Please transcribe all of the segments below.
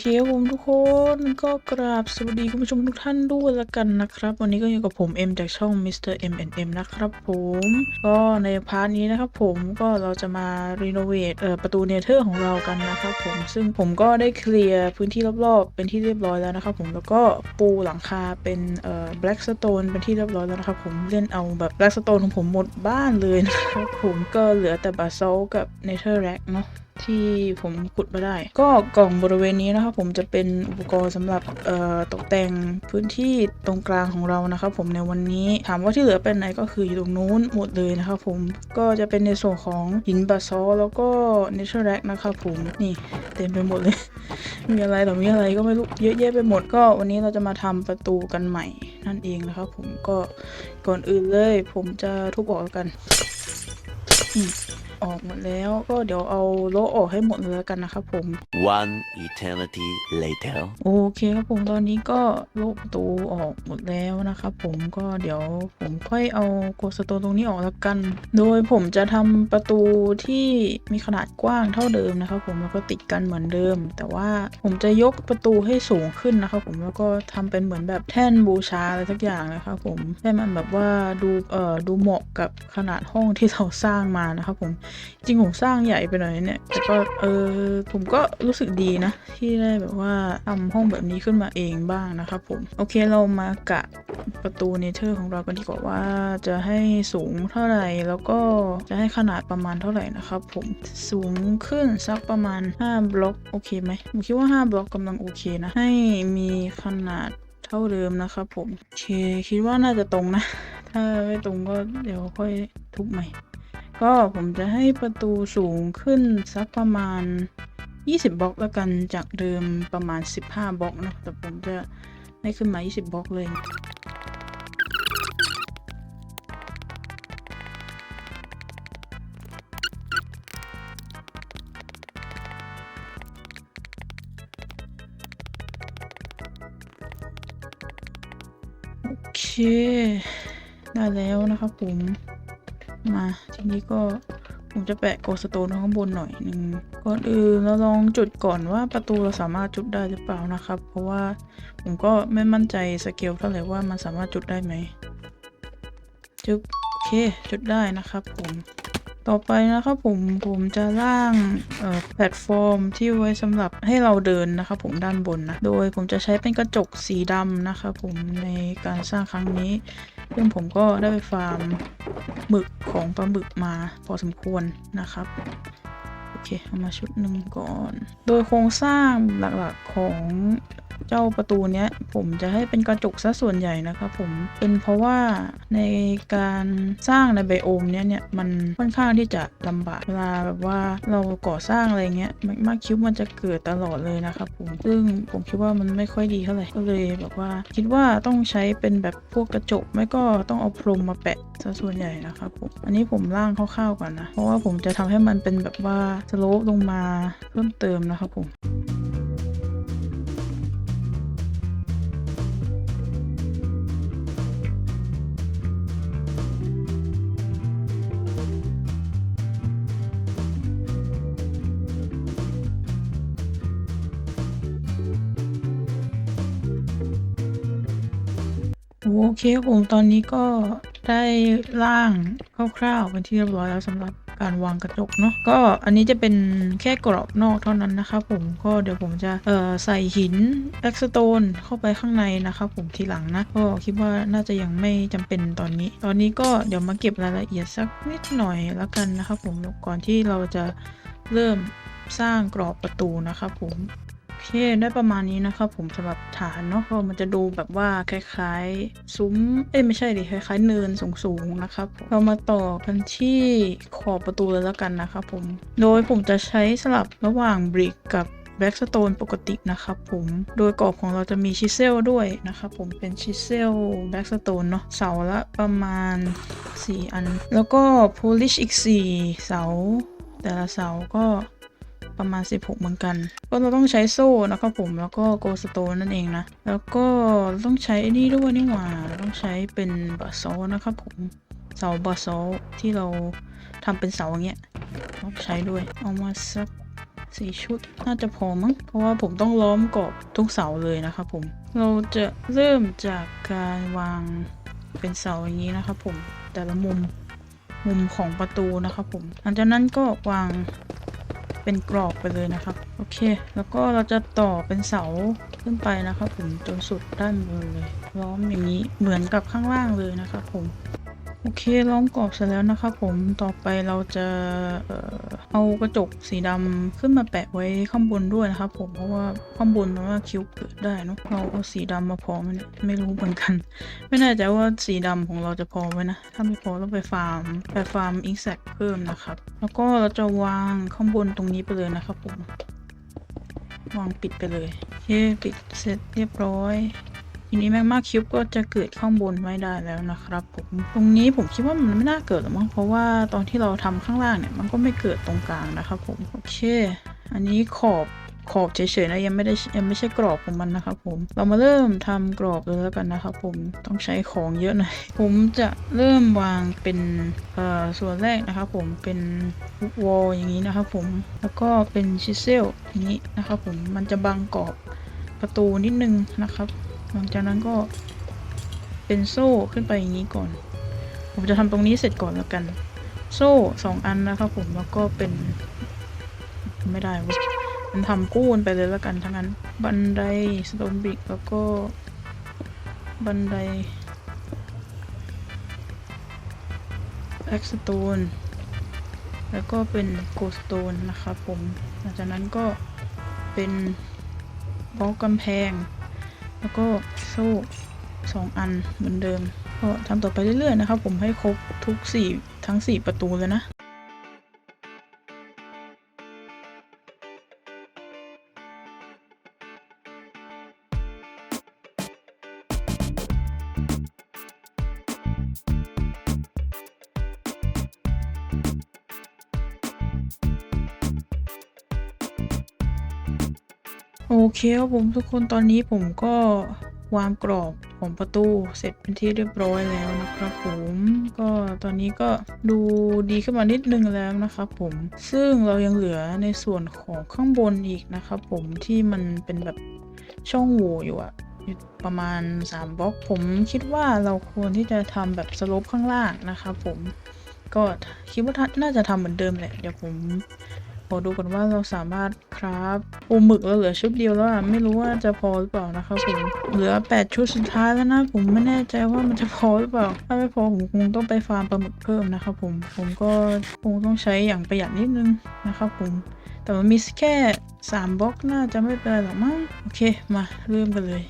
เคครับผมทุกคนก็กราบสวัสดีคุณผู้ชมทุกท่านด้วยละกันนะครับ วันนี้ก็อยู่กับผมเอ็มจากช่อง Mr. M&M นะครับผม ก็ในพาร์ทนี้นะครับผมก็เราจะมารีโนเวทเอ่อประตูเนเธอร์ของเรากันนะครับผมซึ่งผมก็ได้เคลียร์พื้นที่รอบๆ เป็นที่เรียบร้อยแล้วนะครับผมแล้วก็ปูหลังคาเป็นเอ่อ black stone เป็นที่เรียบร้อยแล้วนะครับผมเล่นเอาแบบ black stone ของผมหมดบ้านเลยนะครับผมก็เหลือแต่บาซอลกับ nether rack เนาะ ที่ผมขุดมาได้ ก็กล่องบริเวณนี้นะครับผมจะเป็นอุปกรณ์สำหรับตกแต่งพื้นที่ตรงกลางของเรานะครับผมในวันนี้ถามว่าที่เหลือเป็นไหนก็คืออยู่ตรงนู้นหมดเลยนะครับผมก็จะเป็นในส่วนของหินบาซอแล้วก็เนเชอร์แร็กนะครับผมนี่เต็มไปหมดเลย มีอะไรหรอมีอะไรก็ไม่รู้เยอะแยะไปหมดก็วันนี้เราจะมาทำประตูกันใหม่นั่นเองนะครับผมก็ก่อนอื่นเลย ผมจะทุบออกกัน อืม ออกหมดแล้ว ก็เดี๋ยวเอาโละออกให้หมดเลยแล้วกันนะครับผม One eternity later. โอเคครับผมตอนนี้ก็โละประตูออกหมดแล้วนะครับผมก็เดี๋ยวผมค่อยเอาโกสโตนตรงนี้ออกแล้วกัน โดยผมจะทำประตูที่มีขนาดกว้างเท่าเดิมนะครับผมแล้วก็ติดกันเหมือนเดิม แต่ว่าผมจะยกประตูให้สูงขึ้นนะครับผมแล้วก็ทำเป็นเหมือนแบบแท่นบูชาอะไรสักอย่างนะครับผมให้มันแบบว่าดูเอ่อดูเหมาะกับขนาดห้องที่เราสร้างมานะครับผมจริงผมสร้างใหญ่ไปหน่อยเนี่ย แต่ก็เออผมก็รู้สึกดีนะ ที่ได้แบบว่าทำห้องแบบนี้ขึ้นมาเองบ้างนะครับผม โอเคเรามากะประตูเนเธอร์ของเรากันดีกว่าว่าจะให้สูงเท่าไหร่แล้วก็จะให้ขนาดประมาณเท่าไหร่นะครับผมสูงขึ้นสักประมาณ 5 บล็อกโอเคไหมผมคิดว่า 5 บล็อกกำลังโอเคนะ ให้มีขนาดเท่าเดิมนะครับผมโอเคคิดว่าน่าจะตรงนะ ถ้าไม่ตรงก็เดี๋ยวค่อยทุบใหม่ ก็ผมจะให้ประตูสูงขึ้นสักประมาณ 20 บล็อกแล้วกันจากเดิมประมาณ 15 บล็อกนะ แต่ผมจะให้ขึ้นมา 20 บล็อกเลย โอเค ได้แล้วนะครับผม มา ทีนี้ก็ผมจะแปะโกสโตนข้างบนหน่อยหนึ่งก่อนอื่นเราลองจุดก่อนว่าประตูเราสามารถจุดได้หรือเปล่านะครับ เพราะว่าผมก็ไม่มั่นใจสเกลเท่าไหร่ว่ามันสามารถจุดได้ไหมจุดโอเคจุดได้นะครับผมต่อไปนะครับผมผมจะร่างแพลตฟอร์มที่ไว้สำหรับให้เราเดินนะครับผมด้านบนนะ โดยผมจะใช้เป็นกระจกสีดำนะครับผมในการสร้างครั้งนี้ ซึ่งผมก็ได้ไปฟาร์มหมึกของปลาหมึกมาพอสมควรนะครับโอเคเอามาชุดหนึ่งก่อน โดยโครงสร้างหลักๆของ เจ้าประตูเนี้ยผมจะให้เป็นกระจกซะส่วนใหญ่นะครับผมเป็นเพราะว่าในการสร้างในไบโอมเนี้ยเนี่ยมันค่อนข้างที่จะลำบากเวลาแบบว่าเราก่อสร้างอะไรเงี้ยแมกมาคิวมันจะเกิดตลอดเลยนะครับผมซึ่งผมคิดว่ามันไม่ค่อยดีเท่าไหร่ก็เลยแบบว่า คิดว่าต้องใช้เป็นแบบพวกกระจกไม่ก็ต้องเอาพรมมาแปะซะส่วนใหญ่นะครับผมอันนี้ผมร่างคร่าวๆก่อนนะเพราะว่าผมจะทำให้มันเป็นแบบว่าสโลปลงมาเพิ่มเติมนะครับผม โอเคครับผมตอนนี้ก็ได้ร่างคร่าวๆเป็นที่เรียบร้อยแล้วสำหรับการวางกระจกเนาะก็อันนี้จะเป็นแค่กรอบนอกเท่านั้นนะครับผมก็เดี๋ยวผมจะเอ่อใส่หินแบ็กสโตนเข้าไปข้างในนะครับผมทีหลังนะก็คิดว่าน่าจะยังไม่จำเป็นตอนนี้ ตอนนี้ก็เดี๋ยวมาเก็บรายละเอียดสักนิดหน่อยแล้วกันนะครับผมก่อนที่เราจะเริ่มสร้างกรอบประตูนะครับผม เคได้ประมาณนี้นะครับผมสำหรับฐานเนาะก็มันจะดูแบบว่าคล้ายๆ ซุ้ม เอ้ยไม่ใช่ดิคล้ายๆ เนินสูงๆนะครับผมเรามาต่อกันที่ขอบประตูเลยแล้วกันนะครับผม โดยผมจะใช้สลับระหว่างบริกกับแบล็กสโตนปกตินะครับผม โดยกรอบของเราจะมีชิเซลด้วยนะครับผม เป็นชิเซลแบล็กสโตนเนาะ เสาละประมาณ 4 อัน แล้วก็ polish อีก 4 เสา แต่ละเสาก็ ประมาณ 16 เหมือนกัน ก็เราต้องใช้โซ่นะครับผมแล้วก็โกสโตนนั่นเองนะ แล้วก็ต้องใช้นี่ด้วยนี่หว่าเราต้องใช้เป็นบาโซนะครับผมเสาบาโซที่เราทำเป็นเสาอย่างเงี้ยต้องใช้ด้วยเอามาสักสี่ชุดน่าจะพอมั้งเพราะว่าผมต้องล้อมกรอบทุกเสาเลยนะครับผม เราจะเริ่มจากการวางเป็นเสาอย่างนี้นะครับผมแต่ละมุมมุมของประตูนะครับผม หลังจากนั้นก็วาง เป็นกรอบไปเลยนะครับ โอเค แล้วก็เราจะต่อเป็นเสาขึ้นไปนะครับผมจนสุดด้านบนเลยล้อมอย่างนี้เหมือนกับข้างล่างเลยนะครับผม โอเคล้อมกรอบเสร็จแล้วนะครับผมต่อไปเราจะเอ่อเอากระจกสีดำขึ้นมาแปะไว้ข้างบนด้วยนะครับผมเพราะว่าข้างบนมันว่าคิ้วเกิดได้เนะเราเอาสีดำมาพอไมเนี่ยไม่รู้เหมือนกัน ไม่แน่ใจว่าสีดำของเราจะพอไหมนะ ถ้าไม่พอต้องไปฟาร์มไปฟาร์มอิงแซกเพิ่มนะครับ แล้วก็เราจะวางข้างบนตรงนี้ไปเลยนะครับผมวางปิดไปเลยโอเคปิดเสร็จเรียบร้อย ทีนี้แมกมาคิวบก็จะเกิดข้างบนไม่ได้แล้วนะครับผมตรงนี้ผมคิดว่ามันไม่น่าเกิดหรอกมั้งเพราะว่าตอนที่เราทำข้างล่างเนี่ยมันก็ไม่เกิดตรงกลางนะครับผมโอเค อันนี้ขอบขอบเฉยๆนะยังไม่ได้ยังไม่ใช่กรอบของมันนะครับผม เรามาเริ่มทำกรอบเลยแล้วกันนะครับผมต้องใช้ของเยอะหน่อยผมจะเริ่มวางเป็นเอ่อส่วนแรกนะครับผมเป็นวอลอย่างนี้นะครับผมแล้วก็เป็นชิเซลอย่างนี้นะครับผมมันจะบังกรอบประตูนิดนึงนะครับ หลังจากนั้นก็เป็นโซ่ขึ้นไปอย่างนี้ก่อน ผมจะทำตรงนี้เสร็จก่อนแล้วกัน โซ่สองอันนะครับผมแล้วก็เป็น ไม่ได้วมันทำกู้นไปเลยแล้วกันทั้งนั้น บันไดสโตนบิกแล้วก็บันไดแบ็กสโตนแล้วก็เป็นโกสโตนนะครับผมหลังจากนั้นก็เป็นบล็อกกำแพง แล้วก็โซ่สองอันเหมือนเดิม ก็ทำต่อไปเรื่อยๆนะครับ ผมให้ครบทุกสี่ทั้งสี่ประตูเลยนะ เคครับผมทุกคนตอนนี้ผมก็วางกรอบของประตูเสร็จเป็นที่เรียบร้อยแล้วนะครับผมก็ตอนนี้ก็ดูดีขึ้นมานิดนึงแล้วนะครับผมซึ่งเรายังเหลือในส่วนของข้างบนอีกนะครับผมที่มันเป็นแบบช่องโหว่อยู่อะประมาณ 3บล็อกผมคิดว่าเราควรที่จะทำแบบสโลปข้างล่างนะครับผมก็คิดว่าน่าจะทำเหมือนเดิมแหละเดี๋ยวผม ขอดูก่อนว่าเราสามารถคราฟปูหมึกเราเหลือชุดเดียวแล้วอะไม่รู้ว่าจะพอหรือเปล่านะครับผมเหลือ 8 ชุดสุดท้ายแล้วนะ ผมไม่แน่ใจว่ามันจะพอหรือเปล่า ถ้าไม่พอผมคงต้องไปฟาร์มปลาหมึกเพิ่มนะครับผมผมก็คงต้องใช้อย่างประหยัดนิดนึงนะครับผมแต่มันมีแค่3บล็อกน่าจะไม่เป็นไรหรอกมั้งโอเคมาเริ่มกันเลย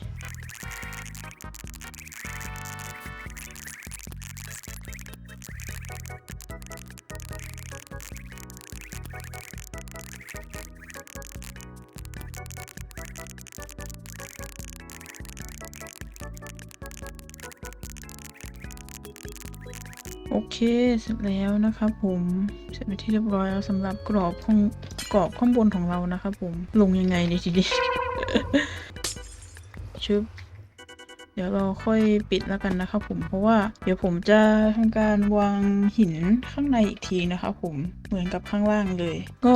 โอเคเสร็จแล้วนะครับผมเสร็จไปที่เรียบร้อยแล้วสำหรับกรอบของกรอบข้างบนของเรานะครับผมลงยังไงดีทีเดียวชึบเดี๋ยวเราค่อยปิดแล้วกันนะครับผมเพราะว่าเดี๋ยวผมจะทำการวางหินข้างในอีกทีนะครับผมเหมือนกับข้างล่างเลย ก็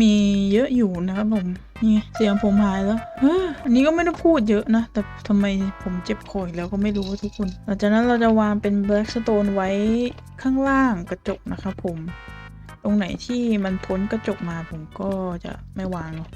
มีเยอะอยู่นะครับผม นี่เสียงผมหายแล้วเฮ้ออันนี้ก็ไม่ได้พูดเยอะนะ แต่ทำไมผมเจ็บคออีกแล้วก็ไม่รู้ทุกคนหลังจากนั้นเราจะวางเป็นแบล็กสโตนไว้ข้างล่างกระจกนะครับผม ตรงไหนที่มันพ้นกระจกมาผมก็จะไม่วางเนาะ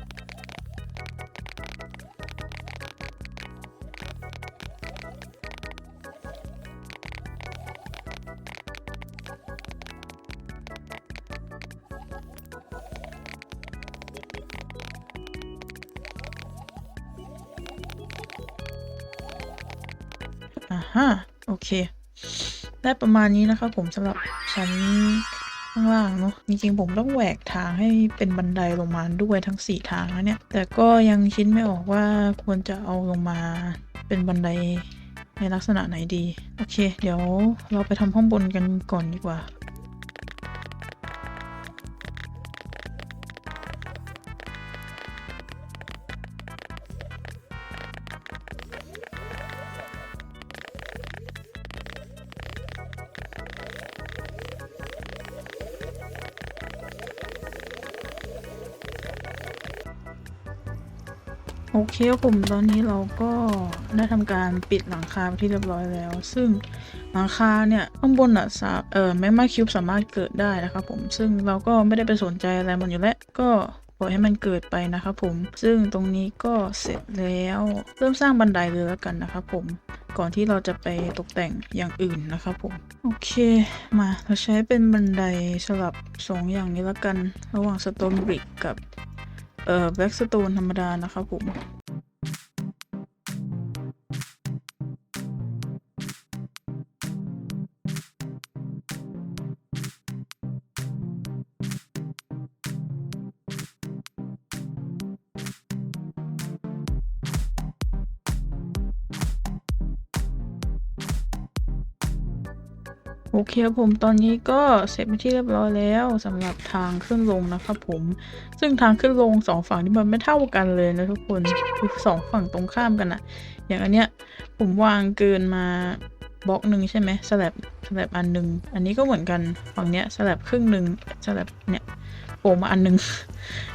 เค ได้ประมาณนี้นะคะผมสำหรับชั้นข้างล่างเนาะจริงๆผมต้องแหวกทางให้เป็นบันไดลงมาด้วยทั้งสี่ทางแล้วเนี่ย แต่ก็ยังคิดไม่ออกว่าควรจะเอาลงมาเป็นบันไดในลักษณะไหนดี โอเค เดี๋ยวเราไปทำห้องบนกันก่อนดีกว่า เคครับผมตอนนี้เราก็ได้ทำการปิดหลังคาไปที่เรียบร้อยแล้ว ซึ่งหลังคาเนี่ยข้างบนอะสาเอ่อแมกมาคิวบ์สามารถเกิดได้นะครับผมซึ่งเราก็ไม่ได้ไปสนใจอะไรมันอยู่แล้วก็ปล่อยให้มันเกิดไปนะครับผม ซึ่งตรงนี้ก็เสร็จแล้ว เริ่มสร้างบันไดเลยแล้วกันนะครับผม ก่อนที่เราจะไปตกแต่งอย่างอื่นนะครับผม โอเค มาเราใช้เป็นบันไดสลับสองอย่างนี้แล้วกัน ระหว่างสโตนบริกกับเอ่อแบล็กสโตนธรรมดานะครับผม โอเคครับผมตอนนี้ก็เสร็จเป็นที่เรียบร้อยแล้วสำหรับทางขึ้นลงนะครับผม ซึ่งทางขึ้นลงสองฝั่งนี่มันไม่เท่ากันเลยนะทุกคนคือสองฝั่งตรงข้ามกันอะอย่างอันเนี้ยผมวางเกินมาบล็อกหนึ่งใช่ไหมสลับสลับอันหนึ่งอันนี้ก็เหมือนกันฝั่งเนี้ยสลับครึ่งหนึ่งสลับเนี่ยโผล่มาอันหนึ่ง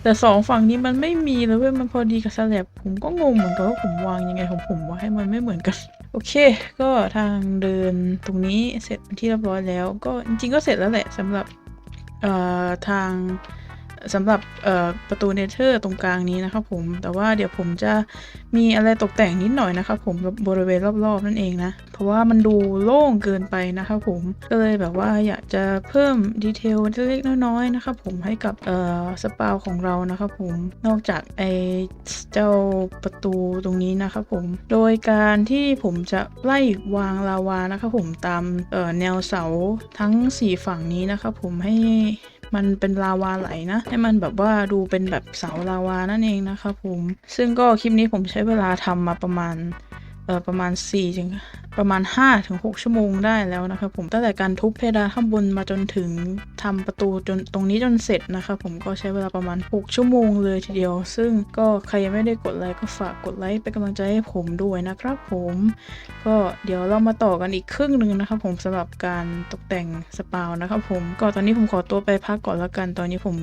แต่สองฝั่งนี้มันไม่มีเลยเว้ยมันพอดีกับสลับผมก็งงเหมือนกันว่าผมวางยังไงของผมว่าให้มันไม่เหมือนกัน โอเค ก็ทางเดินตรงนี้เสร็จเป็นที่เรียบร้อยแล้ว ก็จริงๆก็เสร็จแล้วแหละสำหรับทาง สำหรับประตูเนเธอร์ตรงกลางนี้นะครับผม แต่ว่าเดี๋ยวผมจะมีอะไรตกแต่งนิดหน่อยนะครับผมบริเวณรอบๆนั่นเองนะ เพราะว่ามันดูโล่งเกินไปนะครับผม ก็เลยแบบว่าอยากจะเพิ่มดีเทลเล็กๆน้อยๆนะครับผมให้กับสปาของเรานะครับผม นอกจากไอเจ้าประตูตรงนี้นะครับผม โดยการที่ผมจะไล่วางลาวานะครับผมตามแนวเสาทั้ง 4 ฝั่งนี้นะครับผมให้ มันเป็นลาวาไหลนะ ให้มันแบบว่าดูเป็นแบบเสาลาวานั่นเองนะคะผม ซึ่งก็คลิปนี้ผมใช้เวลาทำมาประมาณ ประมาณ4ถึงประมาณ5ถึง6ชั่วโมงได้แล้วนะครับผมตั้งแต่การทุบเพดานข้างบนมาจนถึงทำประตูจนตรงนี้จนเสร็จนะครับผมก็ใช้เวลาประมาณ 6 ชั่วโมงเลยทีเดียว ซึ่งก็ใครยังไม่ได้กดไลค์ก็ฝากกดไลค์เป็นกำลังใจให้ผมด้วยนะครับผมก็เดี๋ยวเรามาต่อกันอีกครึ่งหนึ่งนะครับผมสำหรับการตกแต่งสปาวนะครับผมก็ตอนนี้ผมขอตัวไปพักก่อนแล้วกันตอนนี้ผม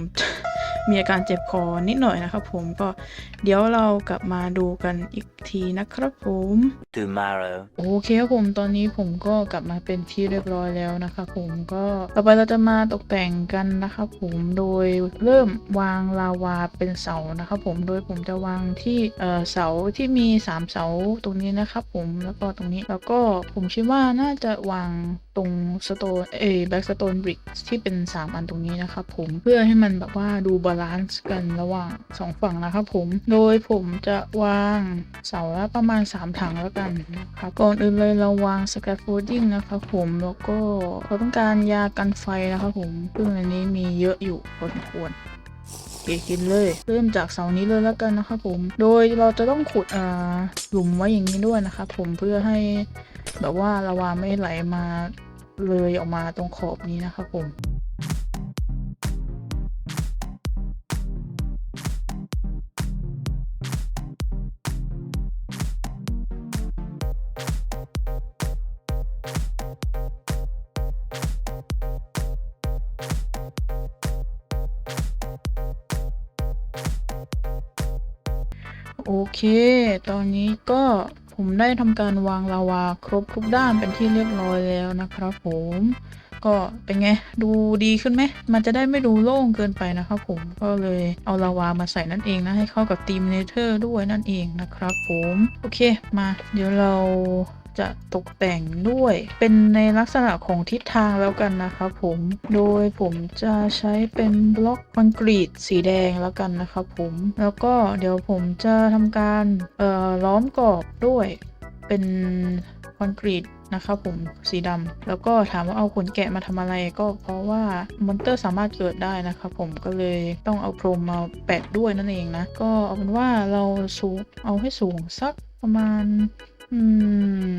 มีอาการเจ็บคอนิดหน่อยนะครับผมก็เดี๋ยวเรากลับมาดูกันอีกทีนะครับผม tomorrow, โอเคครับผมตอนนี้ผมก็กลับมาเป็นที่เรียบร้อยแล้วนะครับผมก็ต่อไปเราจะมาตกแต่งกันนะครับผมโดยเริ่มวางลาวาเป็นเสานะครับผมโดยผมจะวางที่เอ่อเสาที่มี 3 เสาตรงนี้นะครับผมแล้วก็ตรงนี้แล้วก็ผมคิดว่าน่าจะวางตรงสโตนเอแบ็กสโตนบริกที่เป็น 3 อันตรงนี้นะครับผมเพื่อให้มันแบบว่าดูบาลานซ์กันระหว่าง2ฝั่งนะครับผม โดยผมจะวางเสาละประมาณ 3 ถังแล้วกันนะครับก่อนอื่นเลยเราวางสแก f โฟลดิ้งนะครับผมแล้วก็เราต้องการยากันไฟนะครับผมซึ่งอันนี้มีเยอะอยู่พอสมควรเกกินเลย เริ่มจากเสานี้เลยแล้วกันนะครับผม โดยเราจะต้องขุดอ่าหลุมไว้อย่างนี้ด้วยนะครับผมเพื่อให้แบบว่าลาวาไม่ไหลมาเลยออกมาตรงขอบนี้นะครับผม โอเค ตอนนี้ก็ผมได้ทำการวางลาวาครบทุกด้านเป็นที่เรียบร้อยแล้วนะครับผม ก็เป็นไง ดูดีขึ้นไหม มันจะได้ไม่ดูโล่งเกินไปนะครับผม ก็เลยเอาลาวามาใส่นั่นเองนะ ให้เข้ากับทีมเนเธอร์ด้วยนั่นเองนะครับผม โอเค มา เดี๋ยวเรา จะตกแต่งด้วย เป็นในลักษณะของทิศทางแล้วกันนะครับผม โดยผมจะใช้เป็นบล็อกคอนกรีตสีแดงแล้วกันนะครับผม แล้วก็เดี๋ยวผมจะทำการล้อมกรอบด้วยเป็นคอนกรีตนะครับผมสีดำแล้วก็ถามว่าเอาขนแกะมาทำอะไรก็เพราะว่ามอนเตอร์สามารถเกิดได้นะครับผมก็เลยต้องเอาพรมมาแปะด้วยนั่นเองนะ ก็เอาเป็นว่าเราสูงเอาให้สูงสักประมาณ อื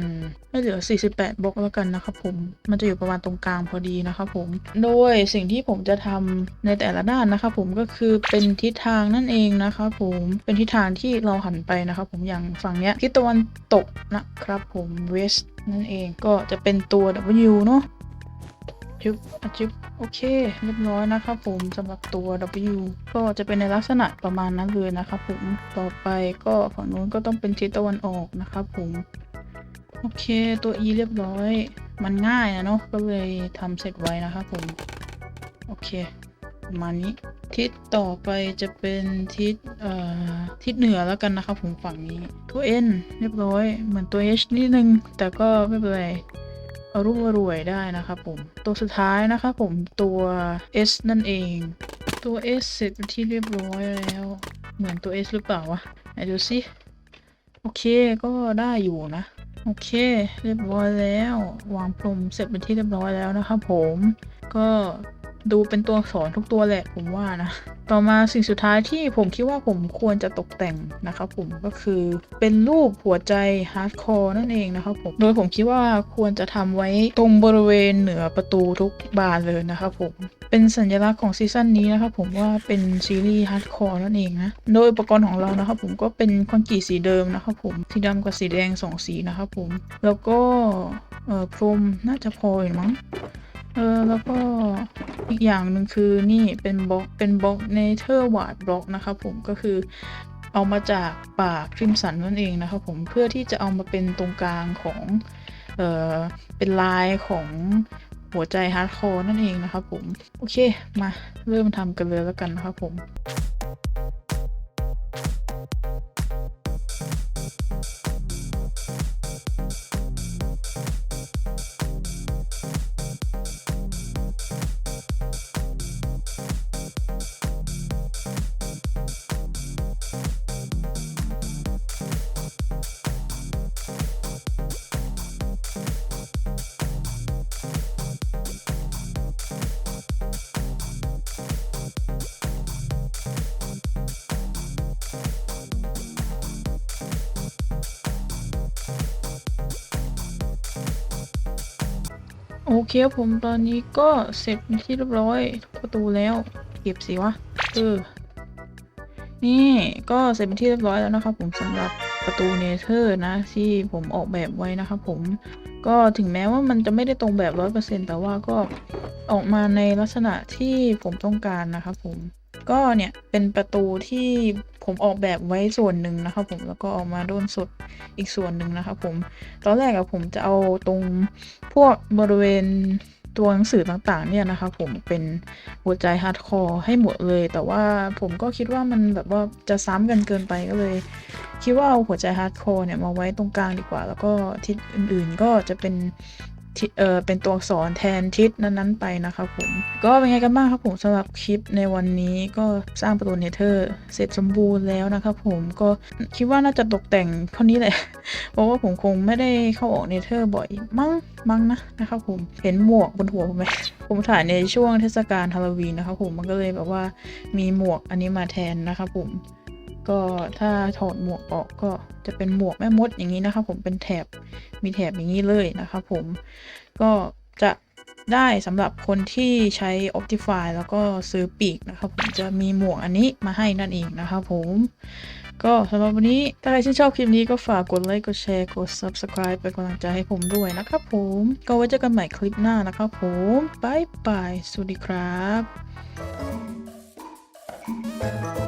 มให้เหลือ 48 บล็อกแล้วกันนะครับผม มันจะอยู่ประมาณตรงกลางพอดีนะครับผม โดยสิ่งที่ผมจะทำในแต่ละด้านนะครับผมก็คือเป็นทิศทางนั่นเองนะครับผม เป็นทิศทางที่เราหันไปนะครับผมอย่างฝั่งเนี้ยทิศตะวันตกนะครับผม west นั่นเองก็จะเป็นตัว W เนาะ จุ๊บอะจุ๊บโอเคเรียบร้อยนะครับผมสำหรับตัว W ก็จะเป็นในลักษณะประมาณนั้นเลยนะครับผมต่อไปก็ฝั่งนู้นก็ต้องเป็นทิศตะวันออกนะครับผมโอเคตัว E เรียบร้อย มันง่ายนะเนาะก็เลยทำเสร็จไว้นะครับผมโอเคประมาณนี้ทิศต่อไปจะเป็นทิศเอ่อทิศเหนือแล้วกันนะครับผมฝั่งนี้ตัว N เรียบร้อยเหมือนตัว H นิดนึงแต่ก็ไม่เป็นไร อรุ่งอรวยได้นะครับผม ตัวสุดท้ายนะครับผมตัว S นั่นเอง ตัว S เสร็จเป็นที่เรียบร้อยแล้ว เหมือนตัว S หรือเปล่าวะไหนดูสิโอเคก็ได้อยู่นะ โอเค เรียบร้อยแล้ว วางพรมเสร็จเป็นที่เรียบร้อยแล้วนะครับผมก็ ดูเป็นตัวอักษรทุกตัวแหละผมว่านะ ต่อมาสิ่งสุดท้ายที่ผมคิดว่าผมควรจะตกแต่งนะครับผมก็คือเป็นรูปหัวใจฮาร์ดคอร์นั่นเองนะครับผม โดยผมคิดว่าควรจะทำไว้ตรงบริเวณเหนือประตูทุกบานเลยนะครับผม เป็นสัญลักษณ์ของซีซั่นนี้นะครับผมว่าเป็นซีรีส์ฮาร์ดคอร์นั่นเองนะ โดยอุปกรณ์ของเรานะครับผมก็เป็นคอนกรีตสีเดิมนะครับผมสีดำกับสีแดงสองสีนะครับผม แล้วก็เอ่อพรมน่าจะพออยู่มั้ง เออแล้วก็อีกอย่างหนึ่งคือนี่เป็นบล็อกเป็นบล็อกเนเธอร์วาดบล็อกนะครับผมก็คือเอามาจากปากคริมสันนั่นเองนะครับผมเพื่อที่จะเอามาเป็นตรงกลางของเออเป็นลายของหัวใจฮาร์ดคอร์นั่นเองนะครับผม โอเคมาเริ่มทำกันเลยแล้วกันนะครับผม โอเคครับผมตอนนี้ก็เสร็จเป็นที่เรียบร้อยทุกประตูแล้ว เก็บสิวะเออนี่ก็เสร็จเป็นที่เรียบร้อยแล้วนะครับผมสำหรับประตูเนเธอร์นะ ที่ผมออกแบบไว้นะครับผมก็ถึงแม้ว่ามันจะไม่ได้ตรงแบบร้อยเปอร์เซ็นแต่ว่าก็ออกมาในลักษณะที่ผมต้องการนะครับผม ก็เนี่ยเป็นประตูที่ผมออกแบบไว้ส่วนหนึ่งนะครับผมแล้วก็ออกมาด้นสดอีกส่วนหนึ่งนะครับผมตอนแรกอะผมจะเอาตรงพวกบริเวณตัวหนังสือต่างๆเนี่ยนะครับผมเป็นหัวใจฮาร์ดคอร์ให้หมดเลย แต่ว่าผมก็คิดว่ามันแบบว่าจะซ้ำกันเกินไปก็เลย คิดว่าเอาหัวใจฮาร์ดคอร์เนี่ยมาไว้ตรงกลางดีกว่า แล้วก็ทิศอื่นๆก็จะเป็น เออเป็นตัวอักษรแทนทิศนั้นๆไปนะครับผม ก็เป็นไงกันบ้างครับผมสำหรับคลิปในวันนี้ก็สร้างประตูเนเธอร์เสร็จสมบูรณ์แล้วนะครับผมก็คิดว่าน่าจะตกแต่งเท่านี้แหละ เพราะว่าผมคงไม่ได้เข้าออกเนเธอร์บ่อยมั้งมั้งนะนะครับผมเห็นหมวกบนหัวผมไหมผมถ่ายในช่วงเทศกาลฮาโลวีนนะครับผมมันก็เลยแบบว่ามีหมวกอันนี้มาแทนนะครับผม ก็ถ้าถอดหมวกออกก็จะเป็นหมวกแม่มดอย่างนี้นะครับผมเป็นแถบมีแถบอย่างนี้เลยนะครับผมก็จะได้สำหรับคนที่ใช้ Optify แล้วก็ซื้อปีกนะครับผมจะมีหมวกอันนี้มาให้นั่นเองนะครับผมก็สำหรับวันนี้ ถ้าใครที่นชอบคลิปนี้ก็ฝากกดไลค์ กดแชร์ กด Subscribe เป็นกำลังใจให้ผมด้วยนะครับผม ก็ไว้เจอกันใหม่คลิปหน้านะครับผมบายบาย สวัสดีครับ